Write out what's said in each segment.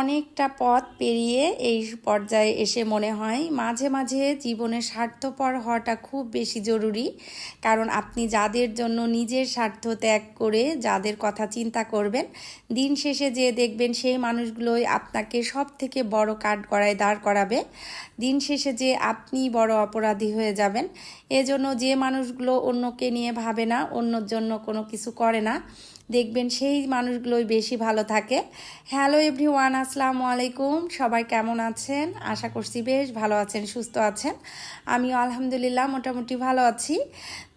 অনেকটা পথ পেরিয়ে এই পর্যায়ে এসে মনে হয় মাঝে মাঝে জীবনে স্বার্থপর হওয়াটা খুব বেশি জরুরি। কারণ আপনি যাদের জন্য নিজের স্বার্থ ত্যাগ করে যাদের কথা চিন্তা করবেন, দিন শেষে যে দেখবেন সেই মানুষগুলোই আপনাকে সব থেকে বড় কাঠ গড়ায় দাঁড় করাবে। দিন শেষে যে আপনি বড় অপরাধী হয়ে যাবেন, এজন্য যে মানুষগুলো অন্যকে নিয়ে ভাবে না, অন্যর জন্য কোনো কিছু করে না দেখবেন সেই মানুষগুলোই বেশি ভালো থাকে। হ্যালো এভরি ওয়ান আসসালামু আলাইকুম। সবাই কেমন আছেন? আশা করছি বেশ ভালো আছেন, সুস্থ আছেন। আমিও আলহামদুলিল্লাহ মোটামুটি ভালো আছি।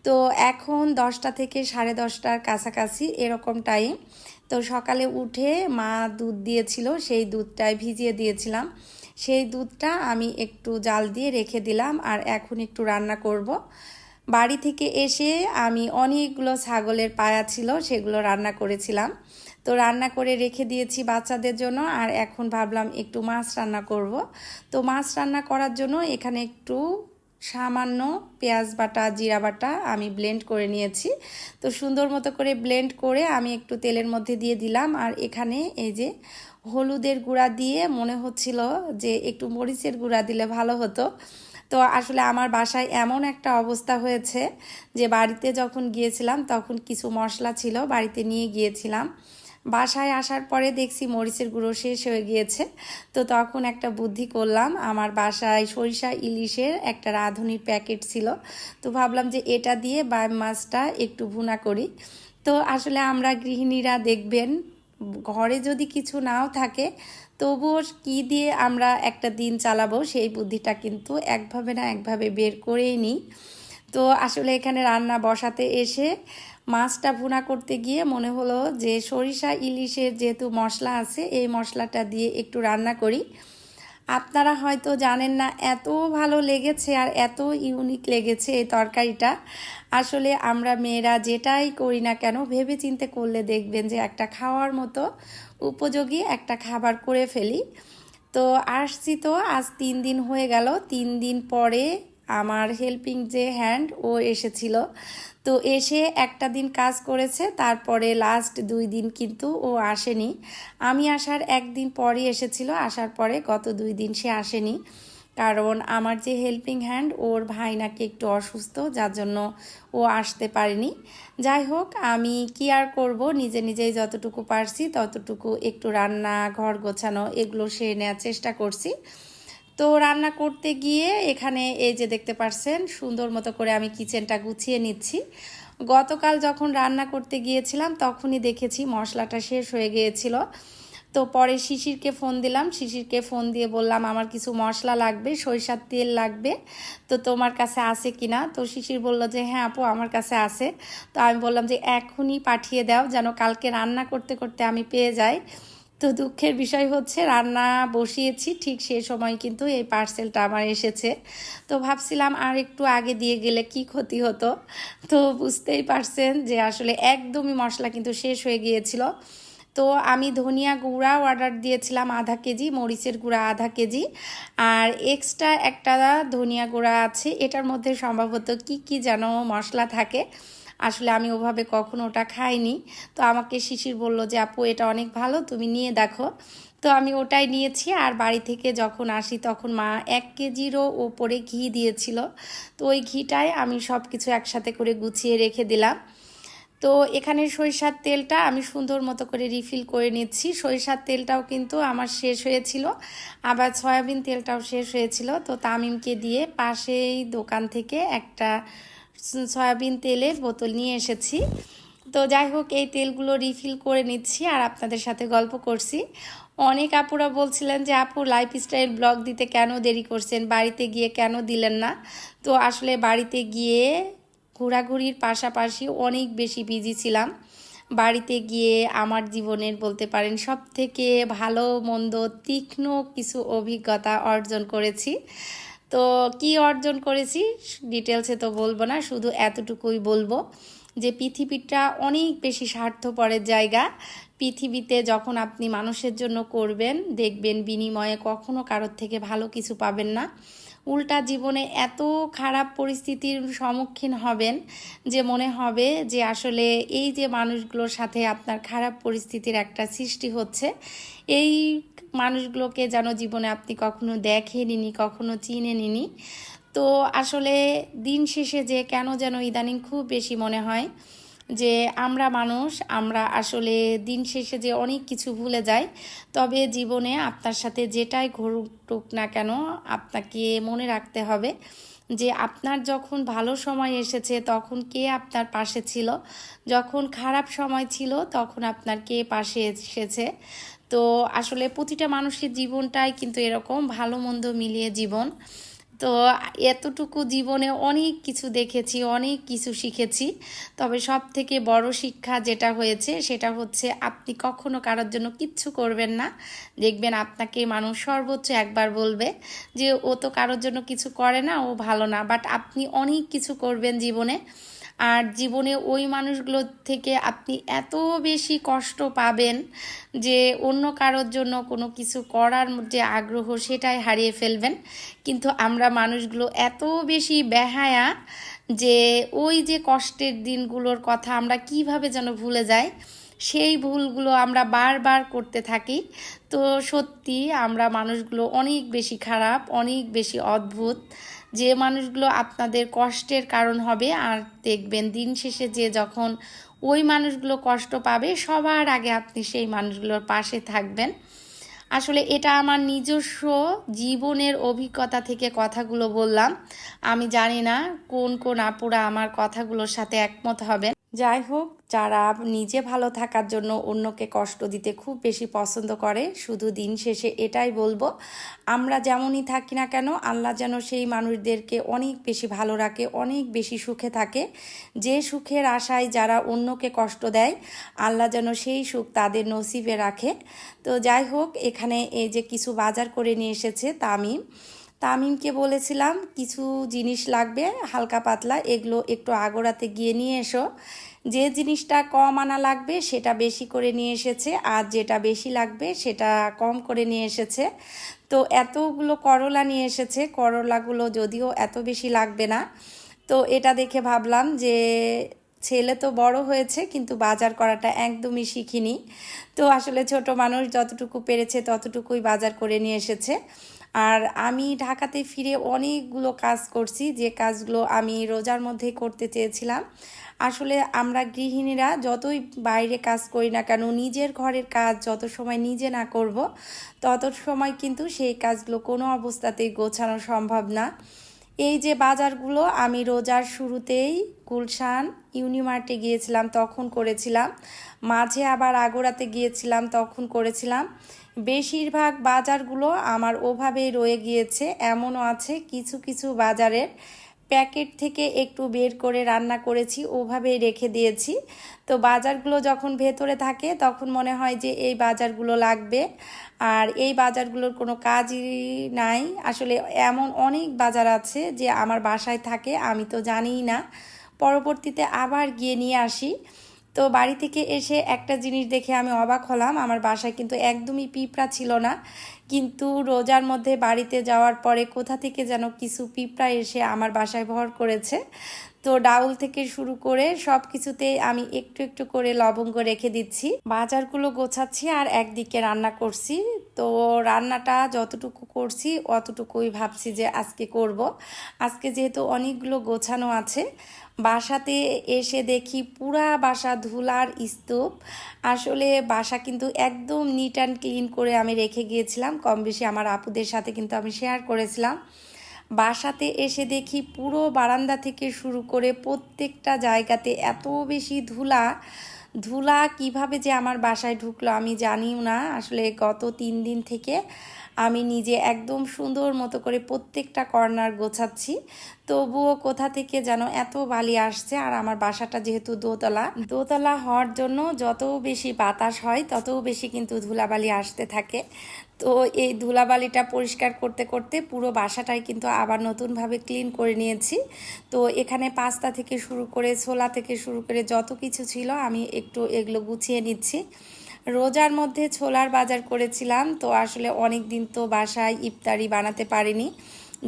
তো এখন দশটা থেকে সাড়ে দশটার কাছাকাছি এরকম টাইম তো সকালে উঠে মা দুধ দিয়েছিল, সেই দুধটাই ভিজিয়ে দিয়েছিলাম। সেই দুধটা আমি একটু জাল দিয়ে রেখে দিলাম আর এখন একটু রান্না করব। বাড়ি থেকে এসে আমি অনেকগুলো ছাগলের পায়া ছিল, সেগুলো রান্না করেছিলাম। তো রান্না করে রেখে দিয়েছি বাচ্চাদের জন্য, আর এখন ভাবলাম একটু মাছ রান্না করব। তো মাছ রান্না করার জন্য এখানে একটু সামান্য পেঁয়াজ বাটা, জিরা বাটা আমি ব্লেন্ড করে নিয়েছি। তো সুন্দর মতো করে ব্লেন্ড করে আমি একটু তেলের মধ্যে দিয়ে দিলাম, আর এখানে এই যে হলুদের গুঁড়া দিয়ে মনে হচ্ছিল যে একটু মরিচের গুঁড়া দিলে ভালো হতো। তো আসলে আমার বাসায় এমন একটা অবস্থা হয়েছে যে বাড়িতে যখন গিয়েছিলাম তখন কিছু মশলা ছিল, বাড়িতে নিয়ে গিয়েছিলাম। বাসায় আসার পরে দেখছি মরিচের গুঁড়ো শেষ হয়ে গিয়েছে। তো তখন একটা বুদ্ধি করলাম, আমার বাসায় সরিষা ইলিশের একটা রাঁধুনির প্যাকেট ছিল। তো ভাবলাম যে এটা দিয়ে বাই মাছটা একটু ভুনা করি। তো আসলে আমরা গৃহিণীরা দেখবেন, ঘরে যদি কিছু নাও থাকে তবুও কি দিয়ে আমরা একটা দিন চালাবো সেই বুদ্ধিটা কিন্তু একভাবে না একভাবে বের করেই নিই। তো আসলে এখানে রান্না বসাতে এসে মাছটা ভুনা করতে গিয়ে মনে হলো যে সরিষা ইলিশের যেহেতু মশলা আছে, এই মশলাটা দিয়ে একটু রান্না করি। আপনারা হয়তো জানেন না, এত ভালো লেগেছে আর এত ইউনিক লেগেছে এই তরকারিটা। আসলে আমরা মেয়েরা যেটাই করি না কেন ভেবে চিনতে করলে দেখবেন যে একটা খাওয়ার মতো উপযোগী একটা খাবার করে ফেলি। তো আসছি তো, আজ তিন দিন হয়ে গেল। তিন দিন পরে আমার হেল্পিং যে হ্যান্ড ও এসেছিল। তো এসে একটা দিন কাজ করেছে, তারপরে লাস্ট দুই দিন কিন্তু ও আসেনি। আমি আসার একদিন পরই এসেছিল, আসার পরে গত দুই দিন সে আসেনি। কারণ আমার যে হেল্পিং হ্যান্ড ওর ভাই নাকি একটু অসুস্থ, যার জন্য ও আসতে পারেনি। যাই হোক, আমি কি আর করব? নিজে নিজেই যতটুকু পারছি, ততটুকু একটু রান্না, ঘর গোছানো, এগুলো সে নেওয়ার চেষ্টা করছি। তো রান্না করতে গিয়ে এখানে এই যে দেখতে পারছেন, সুন্দর মতো করে আমি কিচেনটা গুছিয়ে নিচ্ছি। গতকাল যখন রান্না করতে গিয়েছিলাম, তখনই দেখেছি মশলাটা শেষ হয়ে গিয়েছিল। তো পরে শিশিরকে ফোন দিলাম। শিশিরকে ফোন দিয়ে বললাম, আমার কিছু মশলা লাগবে, সরিষার তেল লাগবে। তো তোমার কাছে আছে কিনা তো শিশির বলল যে হ্যাঁ আপু, আমার কাছে আছে। তো আমি বললাম যে, এখনই পাঠিয়ে দাও, যেন কালকে রান্না করতে করতে আমি পেয়ে যাই। তো দুঃখের বিষয় হচ্ছে রান্না বসিয়েছি, ঠিক সেই সময় কিন্তু এই পার্সেলটা আমার এসেছে। তো ভাবছিলাম আর একটু আগে দিয়ে গেলে কি ক্ষতি হতো? তো বুঝতেই পারছেন যে আসলে একদমই মশলা কিন্তু শেষ হয়ে গিয়েছিল। তো আমি ধনিয়া গুঁড়া অর্ডার দিয়েছিলাম আধা কেজি, মরিচের গুঁড়া আধা কেজি। আর এক্সট্রা একটা ধনিয়া গুঁড়া আছে, এটার মধ্যে সম্ভবত কি কি যেন মশলা থাকে আসলে আমি ওভাবে কখনো ওটা খাইনি। তো আমাকে শিশির বলল যে, আপু, এটা অনেক ভালো, তুমি নিয়ে দেখো। তো আমি ওটাই নিয়েছি। আর বাড়ি থেকে যখন আসি, তখন মা এক কেজিরও ওপরে ঘি দিয়েছিল। তো ওই ঘিটাই আমি সব কিছু একসাথে করে গুছিয়ে রেখে দিলাম। তো এখানে সরিষার তেলটা আমি সুন্দর মতো করে রিফিল করে নিচ্ছি। সরিষার তেলটাও কিন্তু আমার শেষ হয়েছিল। আবার সয়াবিন তেলটাও শেষ হয়েছিল। তো তামিমকে দিয়ে পাশেই দোকান থেকে একটা সয়াবিন তেলের বোতল নিয়ে এসেছি। তো যাই হোক, এই তেলগুলো রিফিল করে নিচ্ছি আর আপনাদের সাথে গল্প করছি। অনেক আপুরা বলছিলেন যে, আপু লাইফস্টাইল ব্লগ দিতে কেন দেরি করছেন? বাড়িতে গিয়ে কেন দিলেন না? তো আসলে বাড়িতে গিয়ে ঘোরাঘুরির পাশাপাশি অনেক বেশি বিজি ছিলাম। বাড়িতে গিয়ে আমার জীবনের বলতে পারেন সব থেকে ভালো, মন্দ, তীক্ষ্ণ কিছু অভিজ্ঞতা অর্জন করেছি। তো কি অর্জন করেছি? ডিটেলসে তো বলব না, শুধু এতটুকুই বলব যে পৃথিবীটা অনেক বেশি স্বার্থপরের জায়গা। পৃথিবীতে যখন আপনি মানুষের জন্য করবেন, দেখবেন বিনিময়ে কখনো কারোর থেকে ভালো কিছু পাবেন না। উল্টা জীবনে এত খারাপ পরিস্থিতির সম্মুখীন হবেন যে মনে হবে যে আসলে এই যে মানুষগুলোর সাথে আপনার খারাপ পরিস্থিতির একটা সৃষ্টি হচ্ছে, এই মানুষগুলোকে যেন জীবনে আপনি কখনো দেখে দেখেনি কখনো চিনে নিনি তো আসলে দিন শেষে যে কেন যেন ইদানিং খুব বেশি মনে হয় যে আমরা মানুষ, আমরা আসলে দিন শেষে যে অনেক কিছু ভুলে যাই, তবে জীবনে আপনার সাথে যেটাই ঘটুক না কেন, আপনাকে মনে রাখতে হবে যে আপনার যখন ভালো সময় এসেছে, তখন কে আপনার পাশে ছিল? যখন খারাপ সময় ছিল, তখন আপনার কে পাশে এসেছে? তো আসলে প্রতিটা মানুষের জীবনটাই কিন্তু এরকম ভালো মন্দ মিলিয়ে জীবন। তো এতটুকু জীবনে অনেক কিছু দেখেছি, অনেক কিছু শিখেছি। তবে সব থেকে বড় শিক্ষা যেটা হয়েছে, সেটা হচ্ছে আপনি কখনো কারোর জন্য কিচ্ছু করবেন না। দেখবেন আপনাকে মানুষ সর্বোচ্চ একবার বলবে যে, ও তো কারোর জন্য কিছু করে না, ও ভালো না। বাট আপনি অনেক কিছু করবেন জীবনে। আর জীবনে ওই মানুষগুলো থেকে আপনি এত বেশি কষ্ট পাবেন যে অন্য কারোর জন্য কোনো কিছু করার যে আগ্রহ সেটাই হারিয়ে ফেলবেন। কিন্তু আমরা মানুষগুলো এত বেশি বেহায়া যে ওই যে কষ্টের দিনগুলোর কথা আমরা কীভাবে যেন ভুলে যাই, সেই ভুলগুলো আমরা বারবার করতে থাকি। তো সত্যি আমরা মানুষগুলো অনেক বেশি খারাপ, অনেক বেশি অদ্ভুত। যে মানুষগুলো আপনাদের কষ্টের কারণ হবে, আর দেখবেন দিন শেষে যে যখন ওই মানুষগুলো কষ্ট পাবে, সবার আগে আপনি সেই মানুষগুলোর পাশে থাকবেন। আসলে এটা আমার নিজস্ব জীবনের অভিজ্ঞতা থেকে কথাগুলো বললাম। আমি জানি না কোন কোন আপুরা আমার কথাগুলোর সাথে একমত হবেন। যাই হোক, যারা নিজে ভালো থাকার জন্য অন্যকে কষ্ট দিতে খুব বেশি পছন্দ করে, শুধু দিন শেষে এটাই বলব। আমরা যেমনই থাকি না কেন, আল্লাহ যেন সেই মানুষদেরকে অনেক বেশি ভালো রাখে, অনেক বেশি সুখে থাকে। যে সুখের আশায় যারা অন্যকে কষ্ট দেয়, আল্লাহ যেন সেই সুখ তাদের নসিবে রাখে। তো যাই হোক, এখানে এই যে কিছু বাজার করে নিয়ে এসেছে তামিম। তামিমকে বলেছিলাম, কিছু জিনিস লাগবে, হালকা পাতলা, এগুলো একটু আগোড়াতে গিয়ে নিয়ে এসো। যে জিনিসটা কম আনা লাগবে, সেটা বেশি করে নিয়ে এসেছে, আর যেটা বেশি লাগবে, সেটা কম করে নিয়ে এসেছে। তো এতগুলো করলা নিয়ে এসেছে, করলাগুলো যদিও এত বেশি লাগবে না। তো এটা দেখে ভাবলাম যে, ছেলে তো বড় হয়েছে, কিন্তু বাজার করাটা একদমই শিখিনি। তো আসলে ছোট মানুষ যতটুকু পেরেছে, ততটুকুই বাজার করে নিয়ে এসেছে। আর আমি ঢাকাতে ফিরে অনেকগুলো কাজ করছি, যে কাজগুলো আমি রোজার মধ্যে করতে চেয়েছিলাম। আসলে আমরা গৃহিণীরা যতই বাইরে কাজ করি না কেন, নিজের ঘরের কাজ যত সময় নিজে না করব, তত সময় কিন্তু সেই কাজগুলো কোনো অবস্থাতেই গোছানো সম্ভব না। এই যে বাজারগুলো, আমি রোজার শুরুতেই গুলশান ইউনিমার্টে গিয়েছিলাম, তখন করেছিলাম। মাঝে আবার আগোড়াতে গিয়েছিলাম, তখন করেছিলাম। বেশিরভাগ বাজারগুলো আমার ওভাবেই রয়ে গিয়েছে, এমনও আছে কিছু কিছু বাজারের প্যাকেট থেকে একটু বের করে রান্না করেছি, ওভাবেই রেখে দিয়েছি। তো বাজারগুলো যখন ভেতরে থাকে, তখন মনে হয় যে এই বাজারগুলো লাগবে। আর এই বাজারগুলোর কোনো কাজই নাই। আসলে এমন অনেক বাজার আছে যে আমার বাসায় থাকে, আমি তো জানিই না। পরবর্তীতে আবার গিয়ে নিয়ে আসি। তো বাড়ি থেকে এসে একটা জিনিস দেখে আমি অবাক হলাম। আমার বাসায় কিন্তু একদমই পিঁপড়া ছিল না। কিন্তু রোজার মধ্যে বাড়িতে যাওয়ার পরে কোথা থেকে যেন কিছু পিঁপড়া এসে আমার বাসায় ভর করেছে। তো ডাউল থেকে শুরু করে সব কিছুতে আমি একটু একটু করে লবঙ্গ রেখে দিচ্ছি। বাজারগুলো গোছাচ্ছি আর একদিকে রান্না করছি। তো রান্নাটা যতটুকু করছি অতটুকুই ভাবছি যে আজকে করব। আজকে যেহেতু অনেকগুলো গোছানো আছে বাসাতে এসে দেখি পুরা বাসা ধুলার স্তূপ। আসলে বাসা কিন্তু একদম নিট অ্যান্ড ক্লিন করে আমি রেখে গিয়েছিলাম। কম বেশি আমার আপুদের সাথে কিন্তু আমি শেয়ার করেছিলাম। বাসাতে এসে দেখি পুরো বারান্দা থেকে শুরু করে প্রত্যেকটা জায়গাতে এত বেশি ধুলা। ধুলা কীভাবে যে আমার বাসায় ঢুকলো আমি জানিও না। আসলে গত তিন দিন থেকে আমি নিজে একদম সুন্দর মতো করে প্রত্যেকটা কর্নার গোছাচ্ছি। তবুও কোথা থেকে যেন এত বালি আসছে আর আমার বাসাটা যেহেতু দোতলা দোতলা হওয়ার জন্য যত বেশি বাতাস হয়, তত বেশি কিন্তু ধুলাবালি আসতে থাকে। তো এই ধুলাবালিটা পরিষ্কার করতে করতে পুরো বাসাটাই কিন্তু আবার নতুনভাবে ক্লিন করে নিয়েছি। তো এখানে পাস্তা থেকে শুরু করে, ছোলা থেকে শুরু করে যত কিছু ছিল আমি একটু এগুলো গুছিয়ে নিচ্ছি। রোজার মধ্যে ছোলার বাজার করেছিলাম, তো আসলে অনেক দিন তো বাসায় ইফতারি বানাতে পারিনি।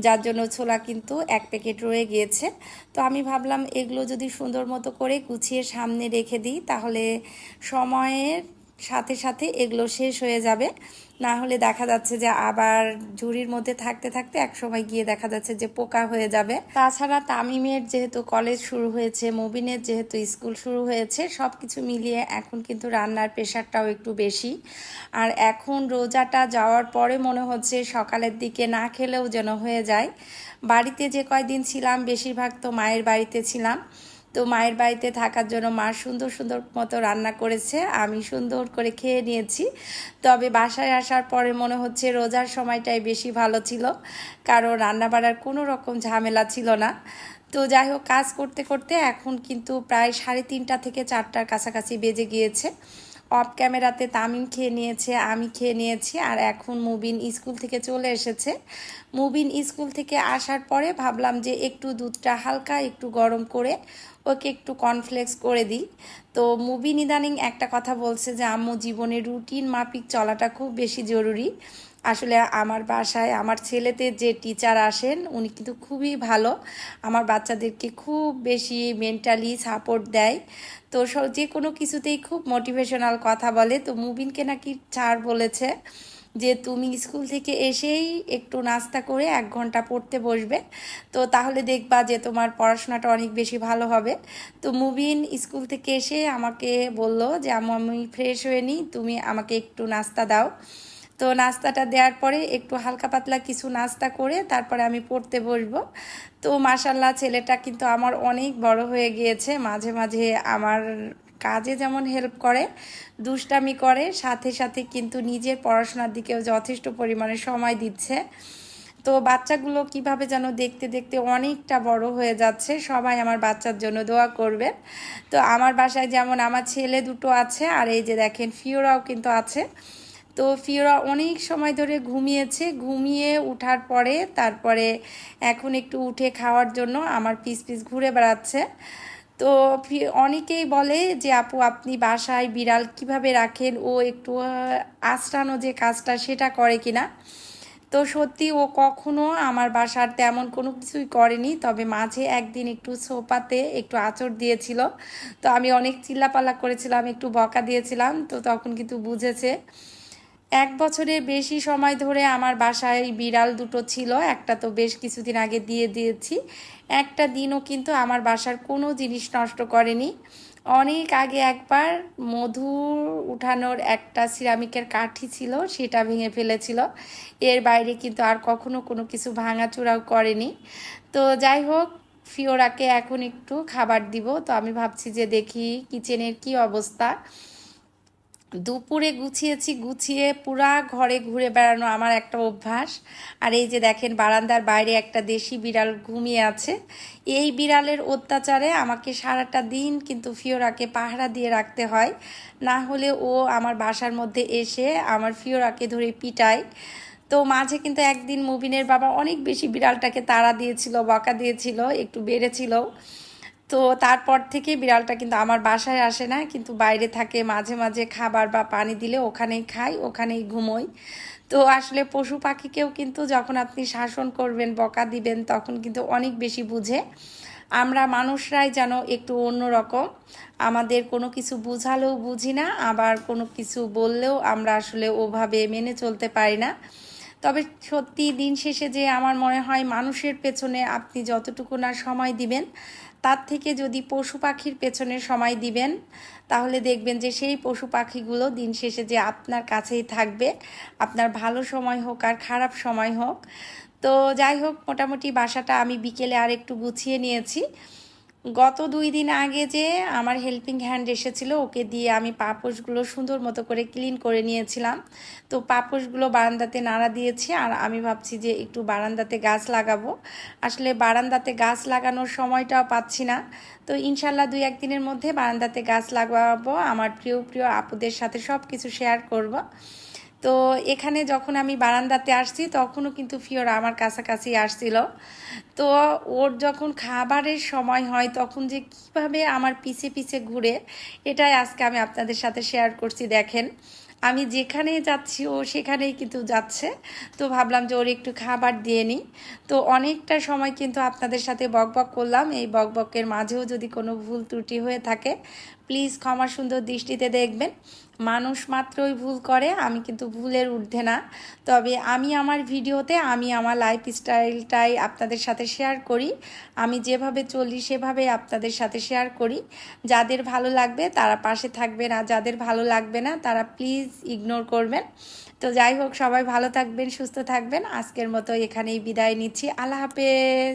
যার জন্য ছোলা কিন্তু এক প্যাকেট রয়ে গিয়েছে। তো আমি ভাবলাম এগুলো যদি সুন্দর মতো করে গুছিয়ে সামনে রেখে দিই, তাহলে সময়ের সাথে সাথে এগুলো শেষ হয়ে যাবে। না হলে দেখা যাচ্ছে যে আবার ঝুড়ির মধ্যে থাকতে থাকতে এক সময় গিয়ে দেখা যাচ্ছে যে পোকা হয়ে যাবে। তাছাড়া তামিমের যেহেতু কলেজ শুরু হয়েছে, মুবিনের যেহেতু স্কুল শুরু হয়েছে সব কিছু মিলিয়ে এখন কিন্তু রান্নার প্রেশারটাও একটু বেশি। আর এখন রোজাটা যাওয়ার পরে মনে হচ্ছে সকালের দিকে না খেলেও যেন হয়ে যায়। বাড়িতে যে কয়দিন ছিলাম, বেশিরভাগ তো মায়ের বাড়িতে ছিলাম। তো মায়ের বাড়িতে থাকার জন্য মা সুন্দর সুন্দর মতো রান্না করেছে। আমি সুন্দর করে খেয়ে নিয়েছি। তবে বাসায় আসার পরে মনে হচ্ছে রোজার সময়টাই বেশি ভালো ছিল। কারণ রান্না বাড়ার কোনো রকম ঝামেলা ছিল না। তো যাই হোক, কাজ করতে করতে এখন কিন্তু প্রায় সাড়ে তিনটা থেকে চারটার কাছাকাছি বেজে গিয়েছে। অফ ক্যামেরাতে তামিম খেয়ে নিয়েছে, আমি খেয়ে নিয়েছি আর এখন মুবিন স্কুল থেকে চলে এসেছে। মুবিন স্কুল থেকে আসার পরে ভাবলাম যে একটু দুধটা হালকা, একটু গরম করে ওকে একটু কনফ্লেক্স করে দিই। তো মুবিন ইদানিং একটা কথা বলছে যে, আম্মু, জীবনে রুটিন মাফিক চলাটা খুব বেশি জরুরি। আসলে আমার বাসায় আমার ছেলেতে যে টিচার আসেন, উনি কিন্তু খুবই ভালো। আমার বাচ্চাদেরকে খুব বেশি মেন্টালি সাপোর্ট দেয়। তো যে কোনো কিছুতেই খুব মোটিভেশনাল কথা বলে। তো মুবিনকে নাকি চার বলেছে। যে তুমি স্কুল থেকে এসেই একটু নাস্তা করে এক ঘণ্টা পড়তে বসবে। তো তাহলে দেখবা যে তোমার পড়াশোনাটা অনেক বেশি ভালো হবে। তো মুবিন স্কুল থেকে এসে আমাকে বলল যে আমি ফ্রেশ হয়ে নিই, তুমি আমাকে একটু নাস্তা দাও। তো নাস্তাটা দেওয়ার পরে একটু হালকা পাতলা কিছু নাস্তা করে তারপরে আমি পড়তে বসবো। তো মাসাল্লাহ ছেলেটা কিন্তু আমার অনেক বড় হয়ে গিয়েছে। মাঝে মাঝে আমার কাজে যেমন হেল্প করে, দুষ্টামি করে, সাথে সাথে কিন্তু নিজের পড়াশোনার দিকেও যথেষ্ট পরিমাণে সময় দিচ্ছে। তো বাচ্চাগুলো কীভাবে যেন দেখতে দেখতে অনেকটা বড় হয়ে যাচ্ছে, সবাই আমার বাচ্চার জন্য দোয়া করবে তো আমার বাসায় যেমন আমার ছেলে দুটো আছে, আর এই যে দেখেন ফিওরাও কিন্তু আছে। তো ফিওরা অনেক সময় ধরে ঘুমিয়েছে, ঘুমিয়ে উঠার পরে, তারপরে এখন একটু উঠে খাওয়ার জন্য আমার পিস পিস ঘুরে বেড়াচ্ছে। তো অনেকেই বলে যে, আপু, আপনি বাসায় বিড়াল কীভাবে রাখেন? ও একটু আশ্রানো যে কাজটা, সেটা করে কিনা তো সত্যি ও কখনো আমার বাসার তেমন কোনো কিছুই করেনি, তবে মাঝে একদিন একটু সোপাতে একটু আচর দিয়েছিল। তো আমি অনেক চিল্লাপাল্লা করেছিলাম, একটু বকা দিয়েছিলাম, তো তখন কিন্তু বুঝেছে। এক বছরের বেশি সময় ধরে আমার বাসায় বিড়াল দুটো ছিল, একটা তো বেশ কিছুদিন আগে দিয়ে দিয়েছি। একটা দিনও কিন্তু আমার বাসার কোনো জিনিস নষ্ট করেনি। অনেক আগে একবার মধু উঠানোর একটা সিরামিকের কাঠি ছিল, সেটা ভেঙে ফেলেছিল। এর বাইরে কিন্তু আর কখনো কোনো কিছু ভাঙাচুরাও করেনি। তো যাই হোক, ফিওরাকে এখন একটু খাবার দিব। তো আমি ভাবছি যে দেখি কিচেনের কি অবস্থা। দুপুরে গুছিয়েছি, গুছিয়ে পুরা ঘরে ঘুরে বেড়ানো আমার একটা অভ্যাস। আর এই যে দেখেন, বারান্দার বাইরে একটা দেশি বিড়াল ঘুমিয়ে আছে। এই বিড়ালের অত্যাচারে আমাকে সারাটা দিন কিন্তু ফিওরাকে পাহারা দিয়ে রাখতে হয়। না হলে ও আমার বাসার মধ্যে এসে আমার ফিওরাকে ধরে পিটায়। তো মাঝে কিন্তু একদিন মুবিনের বাবা অনেক বেশি বিড়ালটাকে তাড়া দিয়েছিল, বকা দিয়েছিল, একটু বেড়েছিল। তো তারপর থেকে বিড়ালটা কিন্তু আমার বাসায় আসে না, কিন্তু বাইরে থাকে, মাঝে মাঝে খাবার বা পানি দিলে ওখানেই খাই, ওখানেই ঘুমোই। তো আসলে পশু পাখিকেও কিন্তু যখন আপনি শাসন করবেন, বকা দিবেন, তখন কিন্তু অনেক বেশি বুঝে। আমরা মানুষরাই যেন একটু অন্যরকম। আমাদের কোনো কিছু বুঝালেও বুঝি না, আবার কোনো কিছু বললেও আমরা আসলে ওভাবে মেনে চলতে পারি না। তবে সত্যি দিন শেষে যে আমার মনে হয় মানুষের পেছনে আপনি যতটুকু না সময় দিবেন তার থেকে যদি পশু পাখির পেছনে সময় দিবেন, তাহলে দেখবেন যে সেই পশু পাখিগুলো দিন শেষে যে আপনার কাছেই থাকবে। আপনার ভালো সময় হোক আর খারাপ সময় হোক। তো যাই হোক, মোটামুটি বাসাটা আমি বিকেলে আর একটু গুছিয়ে নিয়েছি। গত দুই দিন আগে যে আমার হেল্পিং হ্যান্ড এসেছিল, ওকে দিয়ে আমি পাপোশগুলো সুন্দর মতো করে ক্লিন করে নিয়েছিলাম। তো পাপোশগুলো বারান্দাতে নাড়া দিয়েছি আর আমি ভাবছি যে একটু বারান্দাতে গাছ লাগাবো। আসলে বারান্দাতে গাছ লাগানোর সময়টাও পাচ্ছি না। তো ইনশাল্লাহ দুই একদিনের মধ্যে বারান্দাতে গাছ লাগাবো, আমার প্রিয় প্রিয় আপুদের সাথে সব কিছু শেয়ার করব। তো এখানে যখন আমি বারান্দাতে আসছি, তখনও কিন্তু ফিওরা আমার কাছাকাছি আসছিল। তো ওর যখন খাবারের সময় হয়, তখন যে কীভাবে আমার পিছে পিছে ঘুরে, এটাই আজকে আমি আপনাদের সাথে শেয়ার করছি, দেখেন। আমি যেখানেই যাচ্ছি, ও সেখানেই কিন্তু যাচ্ছে। তো ভাবলাম যে ওর একটু খাবার দিয়ে নিই। তো অনেকটা সময় কিন্তু আপনাদের সাথে বকবক করলাম। এই বকবকের মাঝেও যদি কোনো ভুল ত্রুটি হয়ে থাকে প্লিজ ক্ষমা সুন্দর দৃষ্টিতে দেখবেন। মানুষ মাত্রই ভুল করে, আমি কিন্তু ভুলের ঊর্ধ্বে না। তবে আমি আমার ভিডিওতে, আমি আমার লাইফ স্টাইলটাই আপনাদের সাথে শেয়ার করি। আমি যেভাবে চলি, সেভাবে আপনাদের সাথে শেয়ার করি। যাদের ভালো লাগবে, তারা পাশে থাকবে না। যাদের ভালো লাগবে না, তারা প্লিজ ইগনোর করবেন। তো যাই হোক, সবাই ভালো থাকবেন, সুস্থ থাকবেন। আজকের মতো এখানেই বিদায় নিচ্ছি। আল্লাহ হাফেজ।